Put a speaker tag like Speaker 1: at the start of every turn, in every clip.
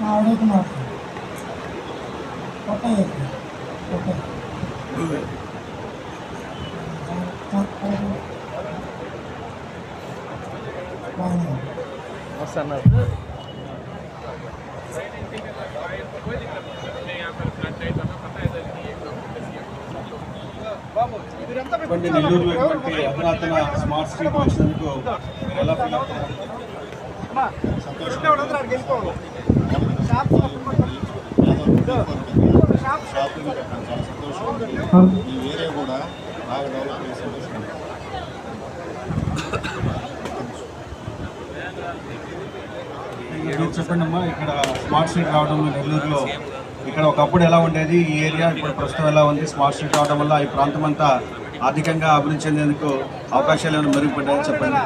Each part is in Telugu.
Speaker 1: మామిడికి మాకు ఒకటే ఒకటే బాగుంది
Speaker 2: ఇటువంటి నెల్లూరులో ఇటువంటి
Speaker 3: ఈ ఏరియా కూడా బాగా డెవలప్
Speaker 2: చెప్పండి అమ్మా ఇక్కడ స్మార్ట్ సిటీ రావడం నెల్లూరులో ఇక్కడ ఒకప్పుడు ఎలా ఉండేది ఈ ఏరియా ఇప్పుడు ప్రస్తుతం ఎలా ఉంది? స్మార్ట్ సిటీ రావడం వల్ల ఈ ప్రాంతం అంతా ఆర్థికంగా అభివృద్ధి చెందేందుకు అవకాశాలు ఏమైనా మెరుగుపడ్డాయని చెప్పండి.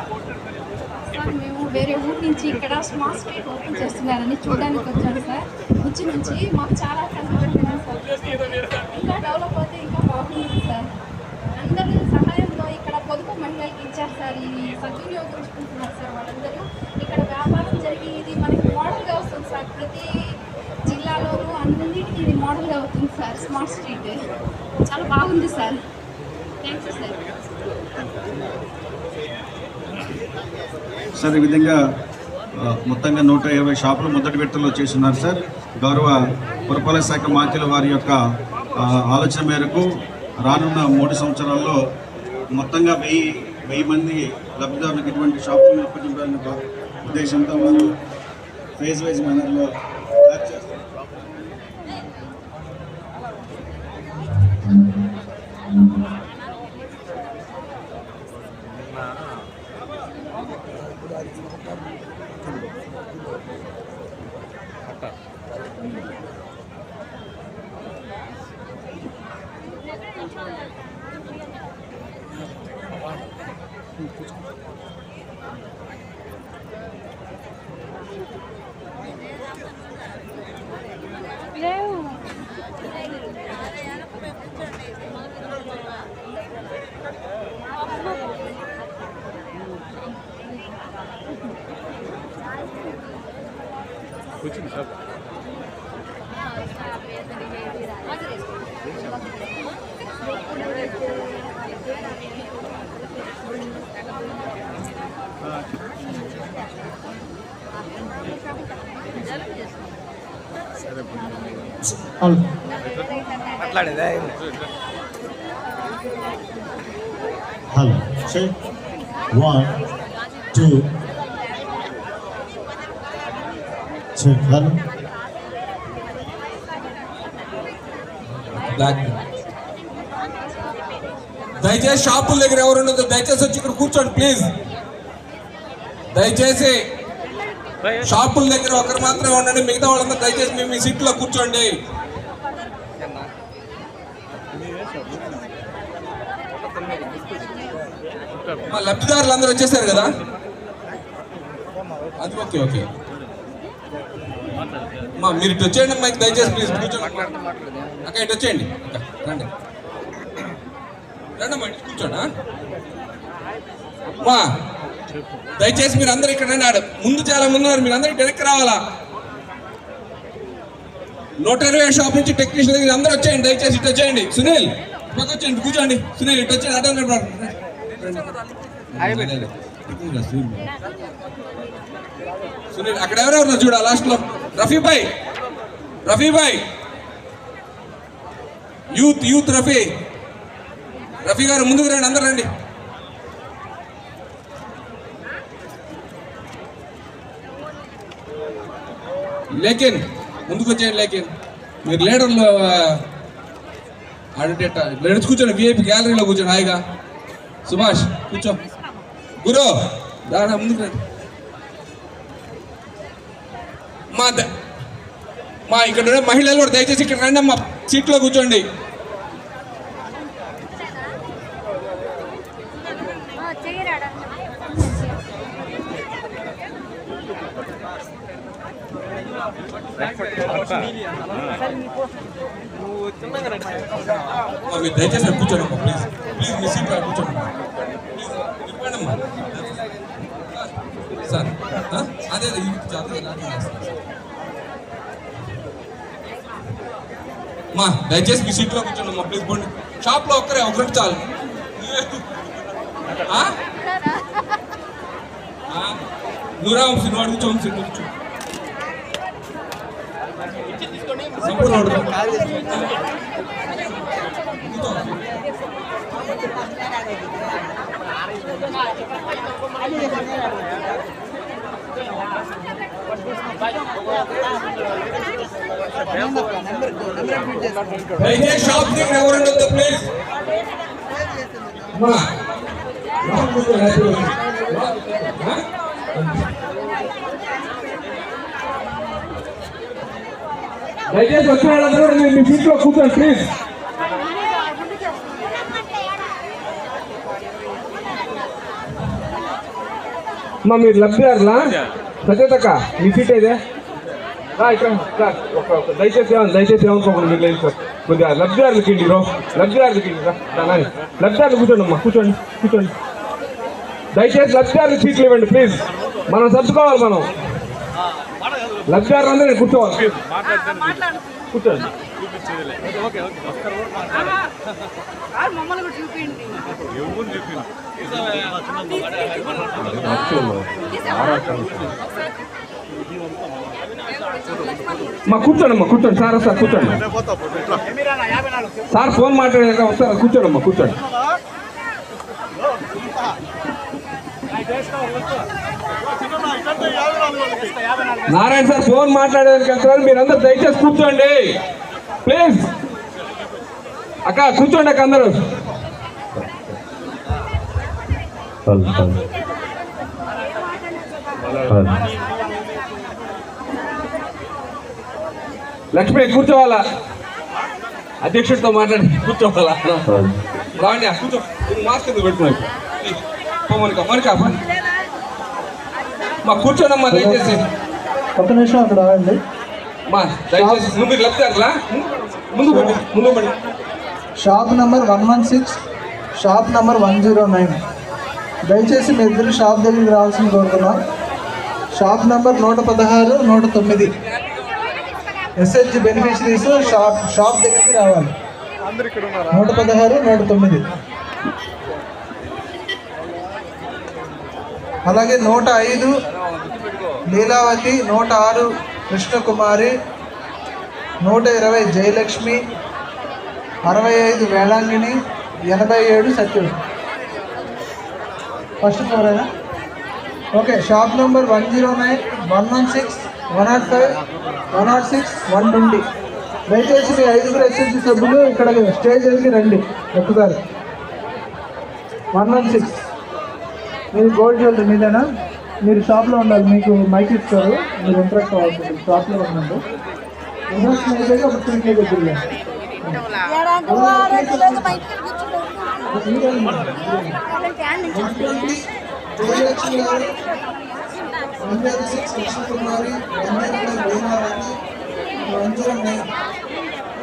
Speaker 4: వేరే ఊరు నుంచి ఇక్కడ స్మార్ట్ స్ట్రీట్ ఓపెన్ చేస్తున్నారని చూడడానికి వచ్చాను సార్. వచ్చి నుంచి మాకు చాలా కష్టపడుతుంది సార్. ఇంకా డెవలప్ అవుతే ఇంకా బాగుంటుంది సార్. అందరి సహాయంతో ఇక్కడ పొదుపు మహిళలకి ఇచ్చారు సార్. ఇవి సద్వినియోగించుకుంటున్నారు సార్ వాళ్ళందరూ. ఇక్కడ వ్యాపారం జరిగి ఇది మనకి మోడల్గా వస్తుంది సార్. ప్రతి జిల్లాలోనూ అన్నింటికి ఇది మోడల్గా అవుతుంది సార్ స్మార్ట్ స్ట్రీట్. చాలా బాగుంది sir. Thank you sir
Speaker 2: sir ఈ విధంగా మొత్తంగా నూట ఇరవై షాపులు మొదటి విడతలో చేస్తున్నారు సార్. గౌరవ పురపాలక శాఖ మంత్రుల వారి యొక్క ఆలోచన మేరకు రానున్న మూడు సంవత్సరాల్లో మొత్తంగా వెయ్యి వెయ్యి మంది లబ్ధిదారులకు ఇటువంటి షాపులు అప్పగించాలనే ఉద్దేశంతో వారు phase wise మేనర్లో 不进车吧。
Speaker 3: hello check one two check hello
Speaker 5: block దయచేసి షాపుల దగ్గర ఎవరు ఉండదు దయచేసి వచ్చి ఇక్కడ కూర్చోండి ప్లీజ్. దయచేసి షాపుల దగ్గర ఒకరు మాత్రమే ఉండండి. మిగతా వాళ్ళందరూ దయచేసి మేము మీ సీట్లో కూర్చోండి. మా లబ్ధిదారులు అందరూ వచ్చేసారు కదా? అది ఓకే ఓకే. మా మీరు ఇటు వచ్చేయండి మాకు దయచేసి ప్లీజ్ కూర్చోండి. అక్క ఇటు వచ్చేయండి. రండి. అమ్మా ఇటు కూర్చోండి ఆ? దయచేసి మీరు అందరు ఇక్కడ ఆడ ముందు చాలా ముందు ఉన్నారు మీరు అందరూ వెనక్కి రావాలా? నూట ఇరవై షాప్ నుంచి టెక్నీషియన్ దగ్గర అందరూ వచ్చేయండి దయచేసి ఇటు వచ్చేయండి. సునీల్ పక్క వచ్చేయండి కూర్చోండి. సునీల్ ఇటు వచ్చేయండి అటెండ్ సునీల్ అక్కడ ఎవరెవరు చూడ లాస్ట్లో? రఫీ భాయ్ రఫీ భాయ్. Youth youth Rafi. రఫీ గారు ముందుకు రండి అందరు రండి. లేకేన్ ముందుకు వచ్చేయండి లేకిన్. మీరు లీడర్లో అడిటేట లేడర్స్ కూర్చోండి విఐపి గ్యాలరీలో కూర్చోండి హాయిగా. సుభాష్ కూర్చో. గురు దాడా ముందుకు రండి. మా ద- మా ఇక్కడ మహిళలు కూడా దయచేసి ఇక్కడ రండి అమ్మా సీట్లో కూర్చోండి. అమ్మా, మీరు దయచేసి అక్కడ కూర్చోండి అమ్మా ప్లీజ్ ప్లీజ్ మీ సీట్లో కూర్చోండి ప్లీజ్ ఇవ్వండి అమ్మా సార్ ఆ? అదే అదే ఈ జాతర ఇలాగే చేస్తాం. మా దయచేసి మీ సీట్లో కూర్చోండి మా ప్లీజ్ పోండి షాప్లో ఒక్కరే ఒకరికి చాలు ఆ? ఆ? నూరా వంశీ నువ్వు అడుగుచో వంశీ నువ్వు కూర్చో సంపూర్ణ అడుగు. కూర్చో. దయచేసి షాప్ దగ్గర ఎవరు ఉండొద్దు ప్లీజ్ అమ్మా దయచేసి వచ్చిన వాళ్ళందరూ కూడా మీరు మీ సీట్లో కూర్చోండి ప్లీజ్. అమ్మా మీరు లబ్ధిదారులా? సచేతక్క మీ సీట్ అయితే ఇక్కడ దయచేసి దయచేసి ఏమనుకోకుండా మీరు లేదు సార్. కొద్దిగా లబ్ధిదారులకి ఇండి రో లబ్ధిదారులకి ఇండి రా. లబ్ధిదారులు కూర్చోండి అమ్మా కూర్చోండి కూర్చోండి. దయచేసి లబ్ధిదారులు సీట్లు ఇవ్వండి ప్లీజ్. మనం సర్దుకోవాలి మనం. లబ్ధిదారులు అందరూ కూర్చోవాలి కూర్చోండి. మా కూర్చోండి అమ్మా కూర్చోండి. సార్ సార్ కూర్చోండి. సార్ ఫోన్ మాట్లాడాక వస్తారు? కూర్చోండి అమ్మా కూర్చోండి. నారాయణ సార్ ఫోన్ మాట్లాడేదానికి వెళ్తున్నారు. మీరందరూ దయచేసి కూర్చోండి. ప్లీజ్. అక్క కూర్చోండి అక్క అందరూ. లక్ష్మి కూర్చోవాలా? అధ్యక్షుడితో మాట్లాడి కూర్చోవాలా? రాండి కూర్చో మాస్క్ ఎందుకు పెట్టుకున్నావు? పో మోనికా. మా కూర్చోనమ్మా దయచేసి.
Speaker 1: ఒక నిమిషం అక్కడ ఆగండి.
Speaker 5: మా దయచేసి నువ్వు మీరు లెప్తారులా ముందు పడి ముందు పడి.
Speaker 1: Shop number one one six shop number one zero nine. దయచేసి మీ ఇద్దరు షాప్ దగ్గరికి రావాల్సిన కోరుతున్నాం షాప్ నెంబర్ నూట పదహారు నూట తొమ్మిది. ఎస్హెచ్ బెనిఫిషరీస్ షాప్ షాప్ దగ్గరికి రావాలి. నూట పదహారు నూట తొమ్మిది. అలాగే నూట ఐదు లీలావతి నూట ఆరు కృష్ణకుమారి నూట ఇరవై జయలక్ష్మి అరవై ఐదు వేళాంగిణి ఎనభై ఏడు సత్యుడు. First ఫ్లోరేనా okay shop number one zero nine one one six one nought five one nought six one twenty దయచేసి మీ ఐదుగురు ఎస్ఎస్సి సభ్యులు ఇక్కడ స్టేజ్ దగ్గరికి రండి ఒక్కసారి. వన్ వన్ సిక్స్ మీరు గోల్డ్ జ్యువెలరీ మీదేనా? మీరు షాప్లో ఉండాలి మీకు మైక్ ఇస్తారు. మీరు ఇంట్రెస్ట్ అవ్వాలి షాప్లో ఉండండి ఇంట్రెస్ట్ అయితే ఒక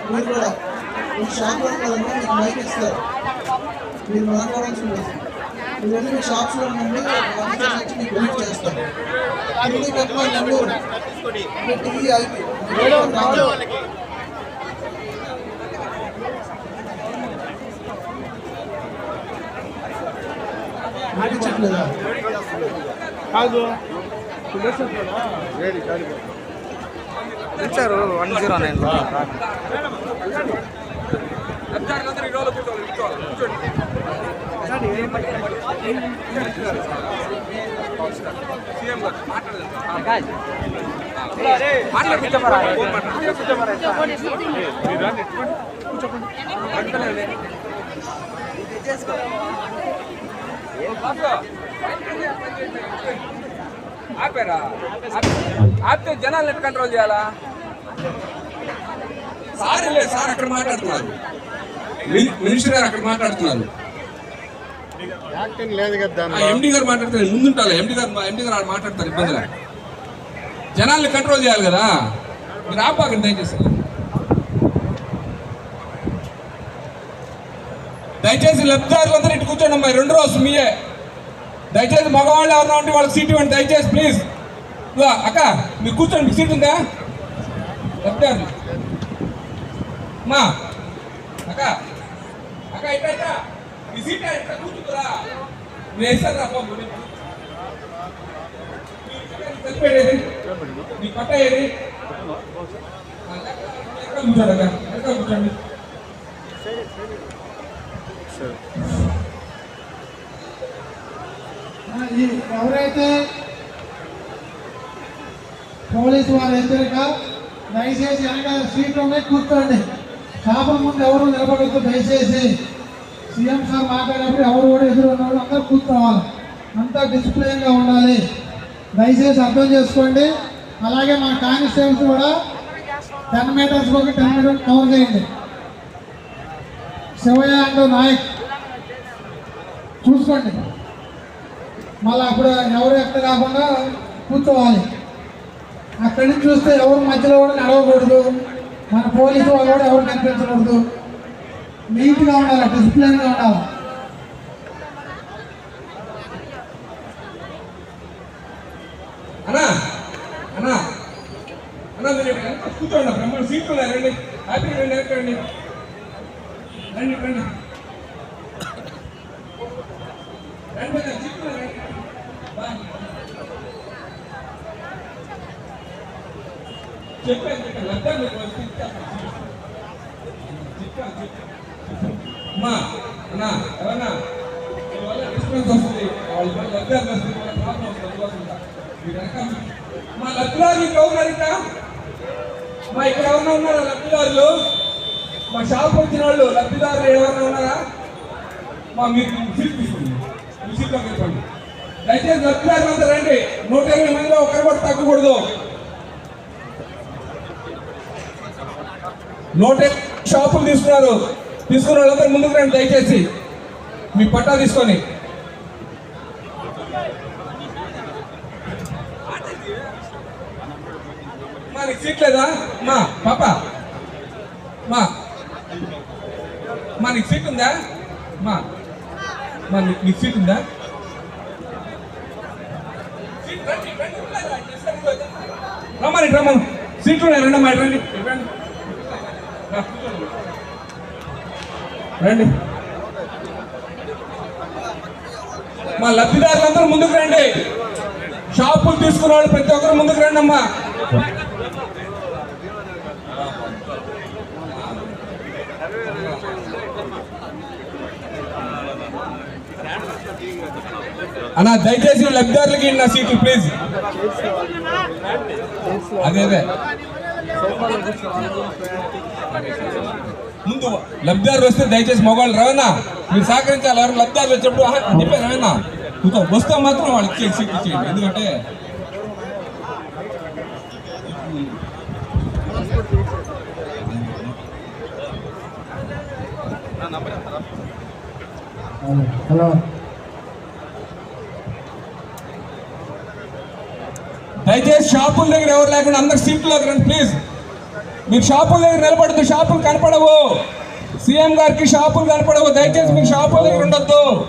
Speaker 1: మీరు కూడా షాప్లో మీకు మైక్ ఇస్తారు మీరు మాట్లాడాల్సి ఉంటుంది వెళ్ళి మీ షాప్స్లో నుండి ఆఫీసర్ వచ్చి మీకు బ్రీఫ్ చేస్తారు అన్ని కట్టిన నెల్లూరు టీవీ ఐపీ వినిపించట్లేదా?
Speaker 6: ఇచ్చారు వన్ జీరో నైన్
Speaker 5: లబ్ధిదారులందరూ ఈ రోజు కూర్చోవాలి కూర్చోవాలి కూర్చోండి సీఎం గారు మాట్లాడలేదు మాట్లాడుకుంటారా ఫోన్ మాట్లాడు ఆపారా ఆపితే జనాలు ఎట్లా కంట్రోల్ చేయాలా? సార్ సార్ అక్కడ మాట్లాడుతున్నారు. మినిస్టర్ గారు అక్కడ మాట్లాడుతున్నారు. ఎండి గారు మాట్లాడుతున్నారు. ముందుంటారు. ఎండి గారు ఎండి గారు ఆడ మాట్లాడతారు ఇబ్బందిగా జనాల్ని కంట్రోల్ చేయాలి కదా. మీరు ఆపాకండి దయచేసి. దయచేసి లబ్ధిదారులందరూ ఇటు కూర్చోండి అమ్మాయి. రెండు రోజు మీయే దయచేసి మగవాళ్ళు ఎవరైనా ఉంటే వాళ్ళకి సీట్ ఇవ్వండి. దయచేసి ప్లీజ్. అక్క మీరు కూర్చోండి. మీకు సీట్ ఉందా? చెప్తారు మా అక్క. అక్క ఇట్లా ఇట్లా మీ సీట్ ఇట్లా కూర్చుంటురా నేను వేస్తాను పట్ట ఏది? ఎక్కడ కూర్చోండి అక్క ఎక్కడ కూర్చోండి?
Speaker 7: ఎవరైతే పోలీసు వారు హెచ్చరిక దయచేసి వెనక సీట్లు ఉన్నాయి కూర్చోండి. శాపం ముందు ఎవరు నిలబడద్దు దయచేసి సీఎం సార్ మాట్లాడేప్పుడు ఎవరు కూడా ఎదురు ఉన్న వాళ్ళు అందరూ కూర్చోవాలి. అంతా డిసిప్లిన్గా ఉండాలి. దయచేసి అర్థం చేసుకోండి. అలాగే మా కానిస్టేబుల్స్ కూడా టెన్ మీటర్స్ ఒక టెన్ మీటర్స్ కవర్ చేయండి. శివయ్య అంటూ నాయక్ చూసుకోండి. మళ్ళీ అప్పుడు ఎవరు ఎక్కడ కాకుండా కూర్చోవాలి. అక్కడి నుంచి చూస్తే ఎవరు మధ్యలో కూడా నడవకూడదు. మన పోలీసు వాళ్ళు కూడా ఎవరు కనిపించకూడదు. నీట్గా ఉండాలి డిసిప్లిన్గా ఉండాలి
Speaker 5: అన్నా అన్నా అన్నా మీరు ఇక్కడ వెనక కూర్చోండి బ్రహ్మ సీట్లు ఉన్నాయి రండి హ్యాపీ రండి వెనక రండి రండి రండి రండి పెద్ద సీట్లు ఉన్నాయి, రండి బా. చెప్పాను చెప్పాను లబ్ధా మీకు వచ్చి ఇచ్చేస్తాను. చెప్పాను చెప్పాను అమ్మా అన్నా ఎవరన్నా? మీ డిస్టర్బెన్స్ వస్తుంది. వాళ్ళ వల్ల లబ్ధాలు వస్తుంది. వాళ్ళ ప్రాబ్లం వస్తుంది. మా లబ్ధిదారులు ఇక్కడ ఉన్నారు ఇంకా? మా ఇక్కడ ఎవరైనా ఉన్నారా లబ్ధిదారులు? మా షాప్ వచ్చిన వాళ్ళు లబ్ధిదారులు ఎవరైనా ఉన్నారా? మా మీరు సీట్ తీసుకోండి. మీ సీట్లో దయచేసి లబ్ధిదారులు అంతా రండి. నూట ఇరవై మందిలో ఒకరు కూడా తగ్గకూడదు. నూట షాపులు తీసుకున్నారు. తీసుకున్న వాళ్ళందరూ ముందుకు రండి దయచేసి. మీ పట్టా తీసుకొని. మా నీకు సీట్ లేదా? మా పాప. మా. మా నీకు సీట్ ఉందా? మా. మా నీకు నీకు సీట్ ఉందా? రమ్మని రమ్మని. సీట్లు ఉన్నాయి రెండమ్మా ఇటు రండి. రండి. రండి. మా లబ్ధిదారులందరూ ముందుకు రండి. షాపులు తీసుకున్న వాళ్ళు ప్రతి ఒక్కరు ముందుకు రండి అమ్మా అన్న దయచేసి లబ్ధిదారులకి నా సీట్లు ప్లీజ్. అదే అదే. ముందు లబ్ధిదారులు వస్తే దయచేసి మొబైల్ రవన్నా మీరు సహకరించాలి. ఎవరు లబ్ధిదారులు వచ్చినప్పుడు ఆహా, చెప్పారు రవన్నా కూర్చో. వస్తే మాత్రం వాళ్ళకి ఇచ్చేయండి సీట్ ఇచ్చేయండి. ఎందుకంటే
Speaker 7: హలో.
Speaker 5: దయచేసి షాపుల దగ్గర ఎవరు లేకుండా అందరు సీట్లోకి రండి ప్లీజ్. మీరు షాపుల దగ్గర నిలబడద్దు షాపులు కనపడవు. సీఎం గారికి షాపులు కనపడవు. దయచేసి మీరు షాపుల దగ్గర ఉండొద్దు.